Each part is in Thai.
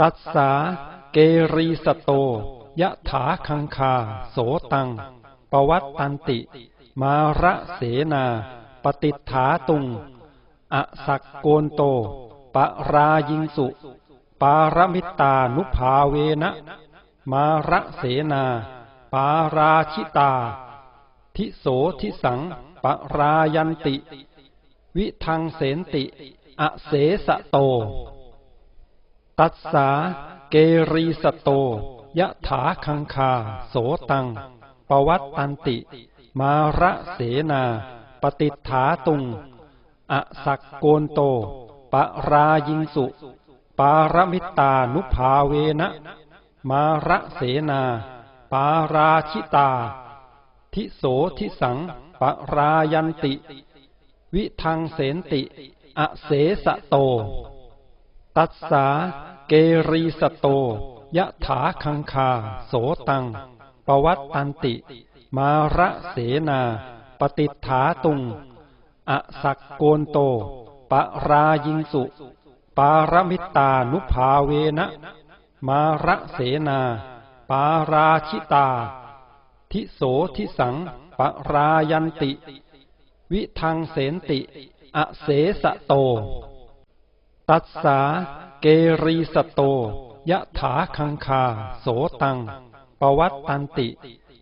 ตัสสาเกรีสโต ยะถาคังคา โสตัง ปวัตตันติ มาระเสนา ปฏิฐาตุง อสักโกนโต ปรายิงสุ ปารมิตานุภาเวนะ มาระเสนา ปาราชิตา ทิโสทิสัง ปรายันติ วิทังเสนติ อเสสะโต ตัสสาเกรีสโต ยะถาคังคา โสตัง ปวัตตันติ มาระเสนา ปฏิฐาตุง อสักโกนโต ปรายิงสุ ปารมิตานุภาเวนะ มาระเสนา ปาราชิตา ทิโสทิสัง ปรายันติ วิทังเสนติ อเสสะโต ตัสสาเกรีสโต ยะถาคังคา โสตัง ปวัตตันติ มาระเสนา ปฏิฐาตุง อสักโกนโต ปรายิงสุ ปารมิตานุภาเวนะ มาระเสนา ปาราชิตา ทิโสทิสัง ปรายันติ วิทังเสนติ อเสสะโต ตัสสาเกรีสโต ยะถาคังคา โสตัง ปวัตตันติ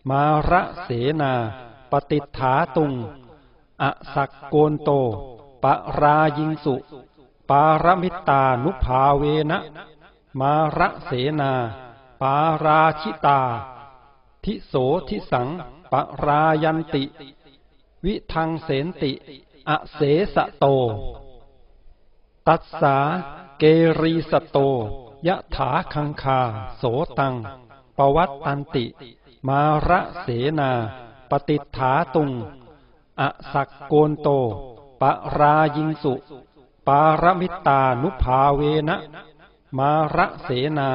มาระเสนา ปฏิฐาตุง อสักโกนโต ปรายิงสุ ปารมิตานุภาเวนะ มาระเสนา ปาราชิตา ทิโสทิสัง ปรายันติ วิทังเสนติ อเสสะโต ตัสสาเกรีสโต ยะถาคังคา โสตัง ปวัตตันติ มาระเสนา ปฏิฐาตุง อสักโกนโต ปรายิงสุ ปารมิตานุภาเวนะ มาระเสนา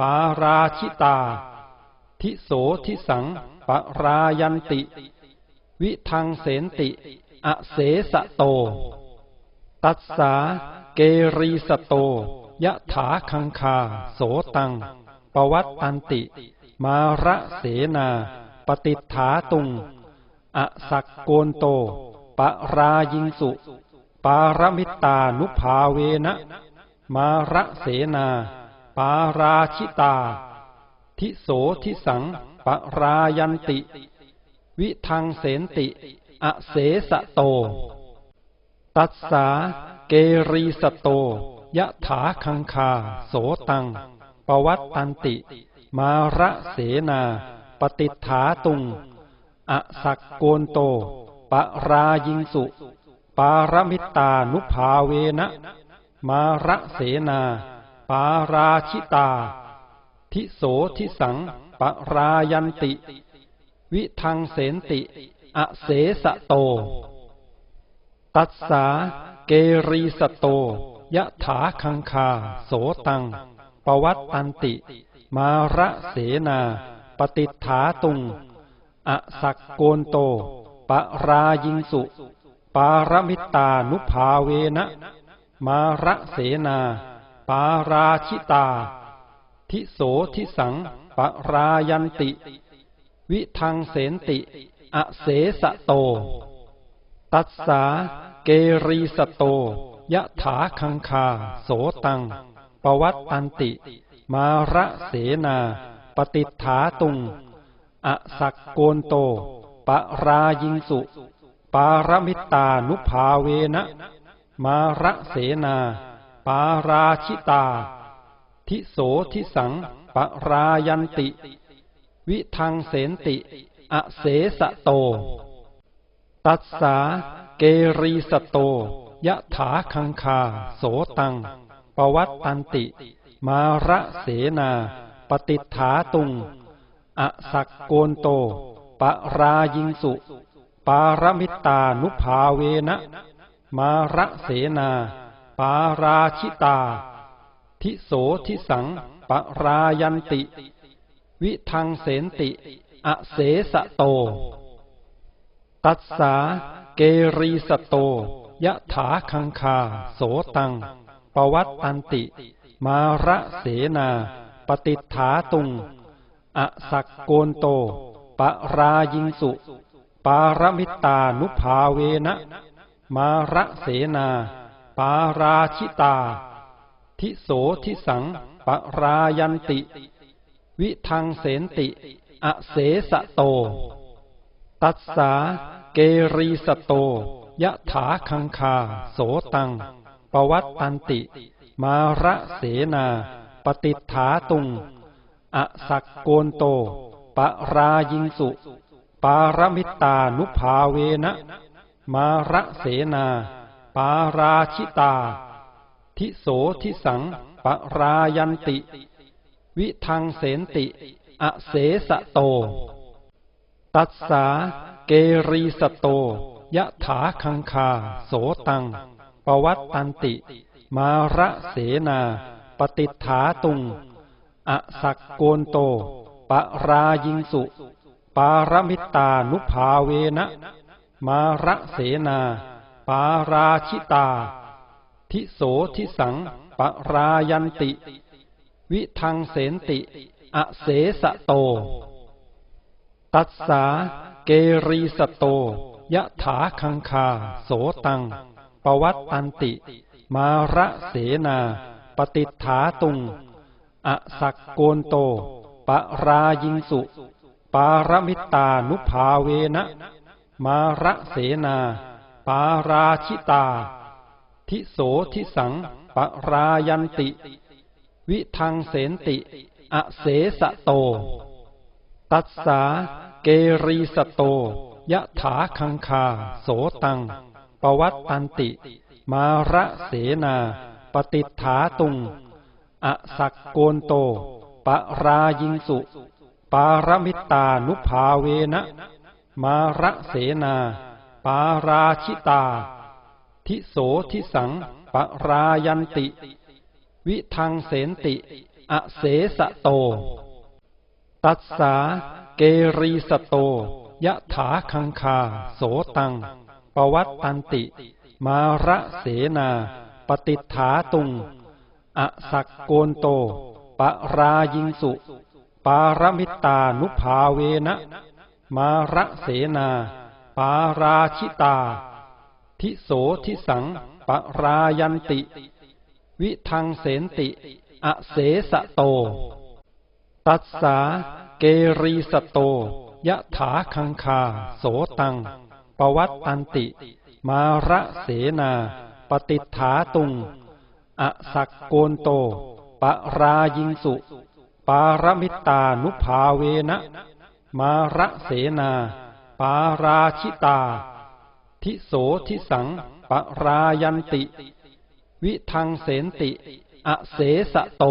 ปาราชิตา ทิโสทิสัง ปรายันติ วิทังเสนติ อเสสะโต ตัสสาเกรีสโต ยะถาคังคา โสตัง ปวัตตันติ มาระเสนา ปฏิฐาตุง อสักโกนโต ปรายิงสุ ปารมิตานุภาเวนะ มาระเสนา ปาราชิตา ทิโสทิสัง ปรายันติ วิทังเสนติ อเสสะโต ตัสสาเกรีสโต ยะถาคังคา โสตัง ปวัตตันติ มาระเสนา ปฏิฐาตุง อสักโกนโต ปรายิงสุ ปารมิตานุภาเวนะ มาระเสนา ปาราชิตา ทิโสทิสัง ปรายันติ วิทังเสนติ อเสสะโต ตัสสาเกรีสโต ยะถาคังคา โสตัง ปวัตตันติ มาระเสนา ปฏิฐาตุง อสักโกนโต ปรายิงสุ ปารมิตานุภาเวนะ มาระเสนา ปาราชิตา ทิโสทิสัง ปรายันติ วิทังเสนติ อเสสะโต ตัสสาเกรีสโต ยะถาคังคา โสตัง ปวัตตันติ มาระเสนา ปฏิฐาตุง อสักโกนโต ปรายิงสุ ปารมิตานุภาเวนะ มาระเสนา ปาราชิตา ทิโสทิสัง ปรายันติ วิทังเสนติ อเสสะโต ตัสสาเกรีสโต ยะถาคังคา โสตัง ปวัตตันติ มาระเสนา ปฏิฐาตุง อสักโกนโต ปรายิงสุ ปารมิตานุภาเวนะ มาระเสนา ปาราชิตา ทิโสทิสัง ปรายันติ วิทังเสนติ อเสสะโต ตัสสาเกรีสโต ยะถาคังคา โสตัง ปวัตตันติ มาระเสนา ปฏิฐาตุง อสักโกนโต ปรายิงสุ ปารมิตานุภาเวนะ มาระเสนา ปาราชิตา ทิโสทิสัง ปรายันติ วิทังเสนติ อเสสะโต ตัสสา เกรีสโต ยะถาคังคา โสตัง ปวัตตันติ มาระเสนา ปฏิฐาตุง อสักโกนโต ปรายิงสุ ปารมิตานุภาเวนะ มาระเสนา ปาราชิตา ทิโสทิสัง ปรายันติ วิทังเสนติ อเสสะโต ตัสสา เกรีสโต ยะถาคังคา โสตัง ปวัตตันติ มาระเสนา ปฏิฐาตุง อสักโกนโต ปรายิงสุ ปารมิตานุภาเวนะ มาระเสนา ปาราชิตา ทิโสทิสัง ปรายันติ วิทังเสนติ อเสสะโต ตัสสา เกรีสโต ยะถาคังคา โสตัง ปวัตตันติ มาระเสนา ปฏิฐาตุง อสักโกนโต ปรายิงสุ ปารมิตานุภาเวนะ มาระเสนา ปาราชิตา ทิโสทิสัง ปรายันติ วิทังเสนติ อเสสะโต ตัสสา เกรีสโต ยะถาคังคา โสตัง ปวัตตันติ มาระเสนา ปฏิฐาตุง อสักโกนโต ปรายิงสุ ปารมิตานุภาเวนะ มาระเสนา ปาราชิตา ทิโสทิสัง ปรายันติ วิทังเสนติ อเสสะโต ตัสสา เกรีสโต ยะถาคังคา โสตัง ปวัตตันติ มาระเสนา ปฏิฐาตุง อสักโกนโต ปรายิงสุ ปารมิตานุภาเวนะ มาระเสนา ปาราชิตา ทิโสทิสัง ปรายันติ วิทังเสนติ อเสสะโต ตัสสา กรีสโต ยะถาคังคา โสตัง ปวัตตันติ มาระเสนา ปฏิฐาตุง อสักโกนโต ปรายิงสุ ปารมิตานุภาเวนะ มาระเสนา ปาราชิตา ทิโสทิสัง ปรายันติ วิทังเสนติ อเสสะโต